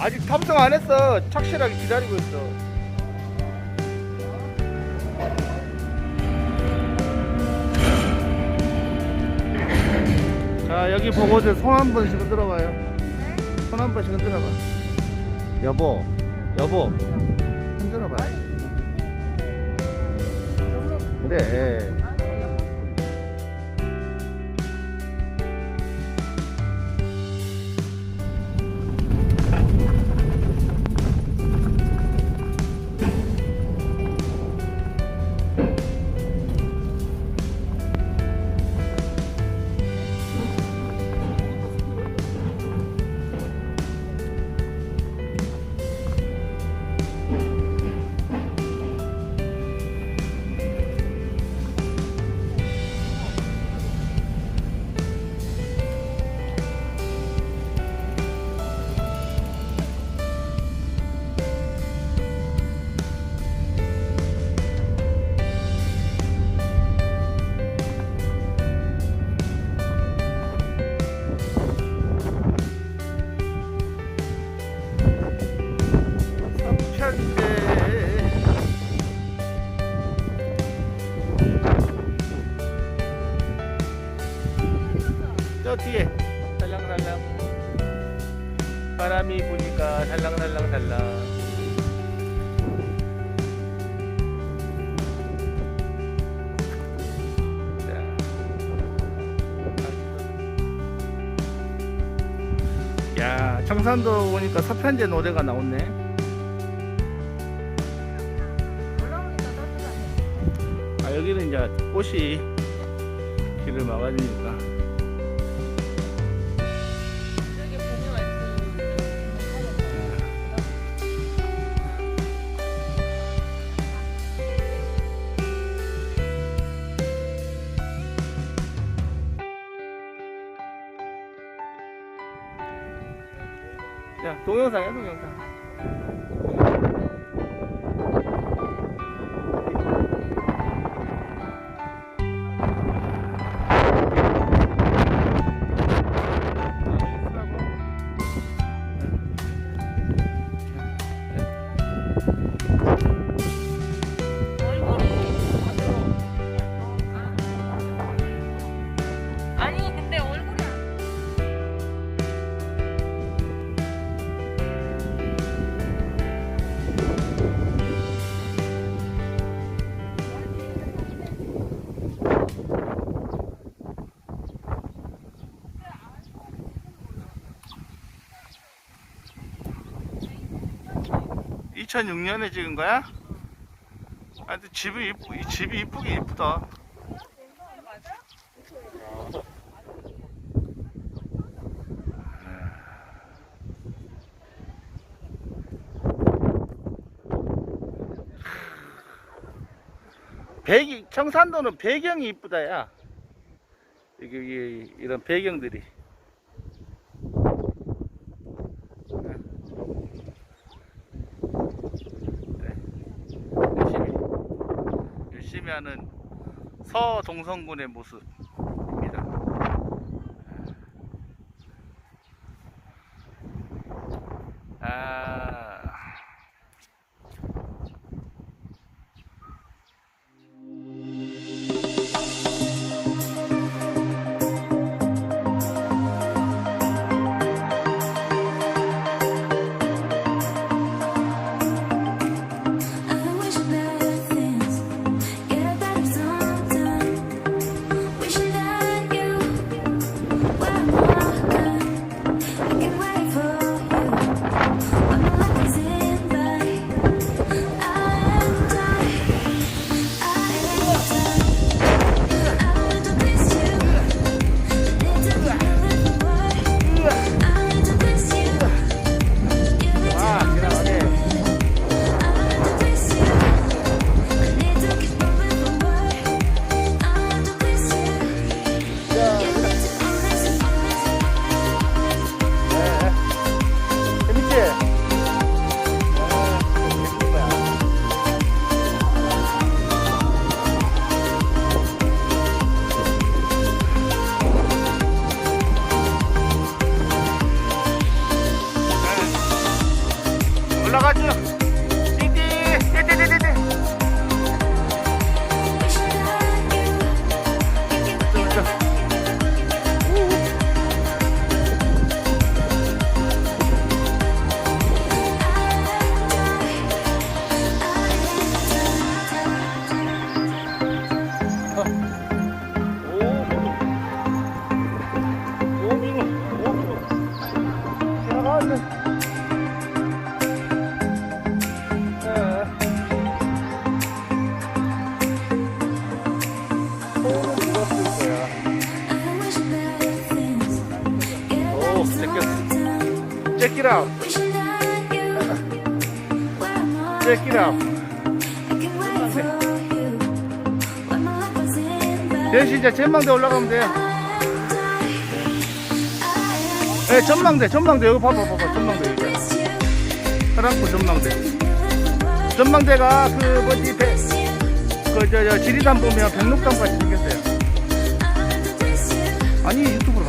아직 탑승 안 했어. 착실하게 기다리고 있어. 자, 여기 보고서 손한 번씩 흔들어봐요. 손 한 번씩 흔들어봐. 여보, 여보, 흔들어봐. 그래. 부니까 살랑살랑살랑 자. 야 청산도 오니까 서편제 노래가 나오네. 아 여기는 이제 꽃이 길을 막아주니까 동영상이야 동영상 2006년에 찍은 거야? 아 근데 집이 이쁘 이 집이 이쁘긴 이쁘다. 배기 청산도는 배경이 이쁘다 야. 여기, 여기 이런 배경들이 하는 서동성군의 모습 Check it out. 대신 이제 전망대 올라가면 돼. I 네, 전망대, 전망대. 여기 봐봐, 봐봐. 전망대. 여기. 사랑코 전망대. 전망대가 그 뭐지, 배. 그, 저, 저, 지리산 보면 백록담 같이 생겼어요. 아니, 유튜브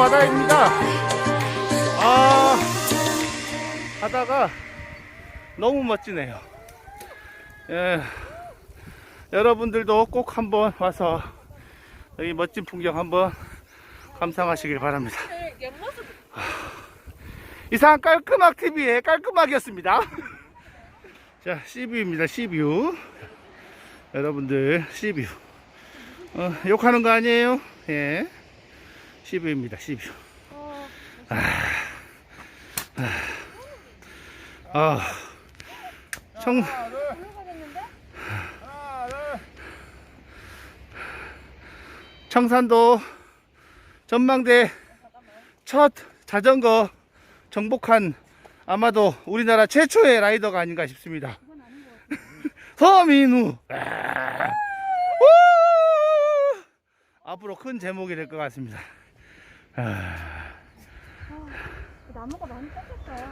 바다입니다. 아, 바다가 너무 멋지네요. 예, 여러분들도 꼭 한번 와서 여기 멋진 풍경 한번 감상하시길 바랍니다. 옆모습 이상 깔끔학 TV의 깔끔하기였습니다. 자, C뷰입니다. C뷰. 여러분들 C뷰. 어, 욕하는 거 아니에요? 예. C뷰입니다. C뷰. 아, 아, 청. 청산도 전망대 첫 자전거 정복한 아마도 우리나라 최초의 라이더가 아닌가 싶습니다. 서민우. 아. 우! 앞으로 큰 제목이 될 것 같습니다. 아. 나무가 많이 깎였어요.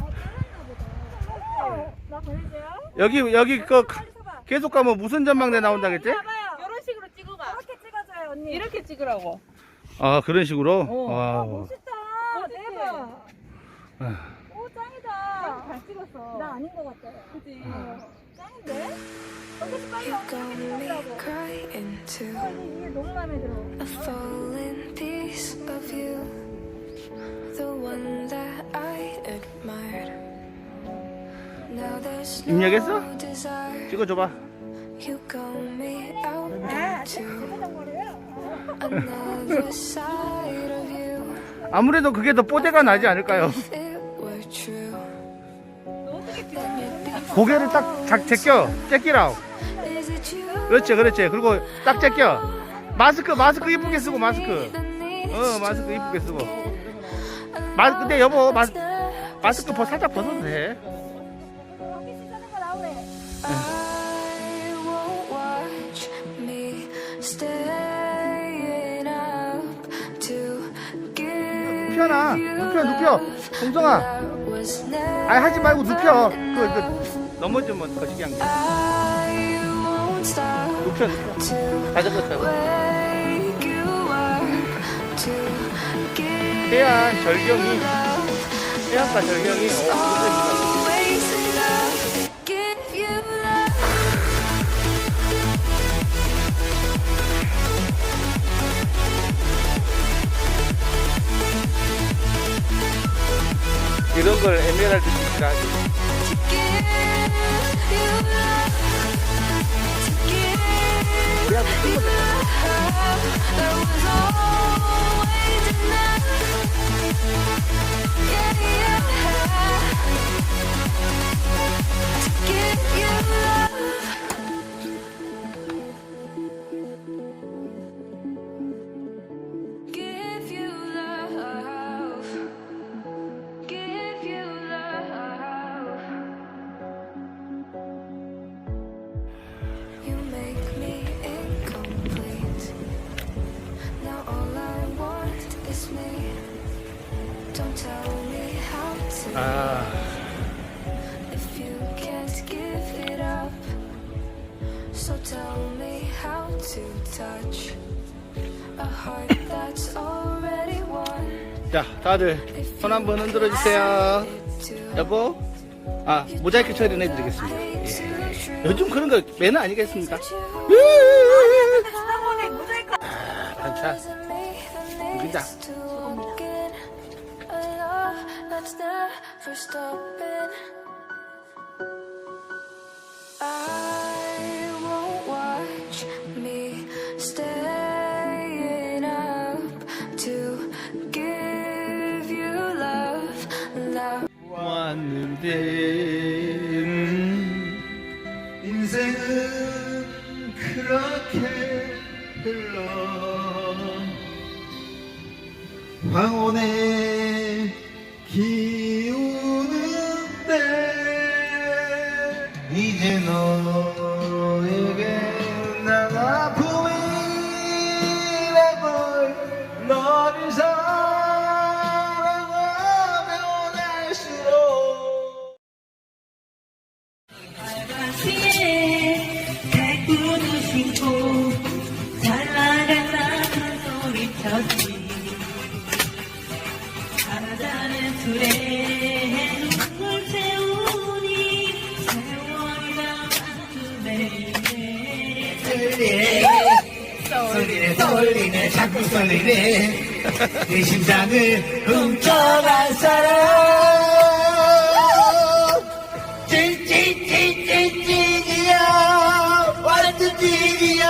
어, 잘랐나 보다. 나 보여줘요? 여기 여기 그 계속 가면 무슨 전망대 나온다겠지? 봐봐요. 이런 식으로 찍어봐. 이렇게 찍어줘요, 언니. 이렇게 찍으라고. 아 그런 식으로. 어. 와. 멋있다. 대박. 아. 오, 짱이다. 잘 찍었어. 나 아닌 것 같아. 그지. 짱인데? 여기서 빨리 You got 언니 me 찍으라고. crying too. 언니 이게 너무 마음에 들어. A falling piece of you, the one that I admired. Now there's 입력했어? no desire. 찍어줘봐. You got me out 아, into 찍어줘버려요. another side of you. 아무래도 그게 더 뽀대가 나지 않을까요? If it were true, then you'd be 고개를 딱 작 제껴. 제끼라. Is it you? 그렇지, 그렇지. 그리고 딱 제껴. 마스크, 마스크 이쁘게 쓰고 마스크. 어, 마스크 이쁘게 쓰고. 마, 근데 여보, 마, 마스크 벗, 살짝 벗어도 돼. 눕혀놔. 눕혀, 눕혀. 동성아. 아니, 하지 말고 눕혀. 그, 그, 넘어지면 거시기 한 게. I won't stop 눕혀, 눕혀. to 자전거 타고. wake you up to give 해안 절경이, 해안가 절경이, 어, 이런 걸 에메랄드 빛이라 하지. Give 야, 무슨 you love that was always won. 자, 다들 손 한번 흔들어 주세요. 여보, 아 모자이크 처리는 해드리겠습니다. 예. 요즘 그런 거 매너 아니겠습니까? 반차. 여기다. A love that's never stopping. I won't watch me staying up to give you love, love. 왔는데 음, 인생은 그렇게 흘러 황혼의 쏠리네 자꾸 쏠리네 내 심장을 훔쳐간 사람 찌찌찌찌찌기야 완전 찌기야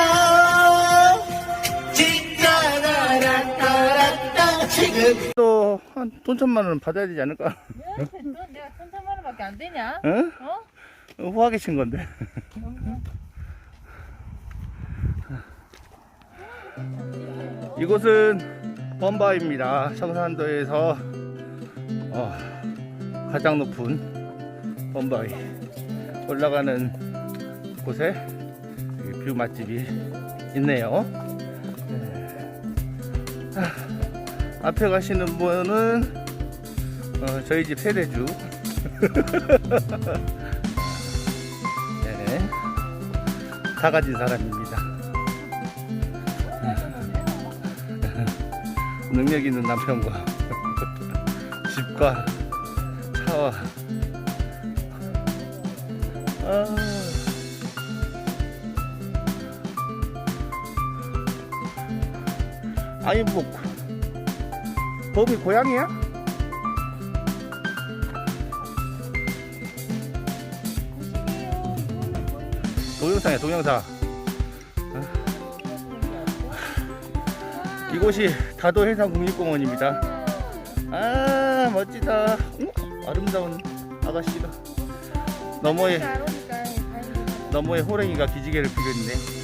진짜 나랑 따랐다 지금 또 한 돈 천만 원 받아야 되지 않을까? 너 내가 천천만 원밖에 안 되냐? 응? 어? 후하게 친 건데. 이곳은 범바입니다. 청산도에서 어, 가장 높은 범바위 올라가는 곳에 뷰 맛집이 있네요. 네. 아, 앞에 가시는 분은 어, 저희 집 세대주. 네. 다 가진 사람입니다. 능력 있는 남편과 집과 차와 아. 아니 뭐 범이 고향이야? 동영상이야 동영상 이곳이 다도 해상 국립공원입니다 아 멋지다 어? 아름다운 아가씨가 너머에. 너머에 호랭이가 기지개를 피고 있네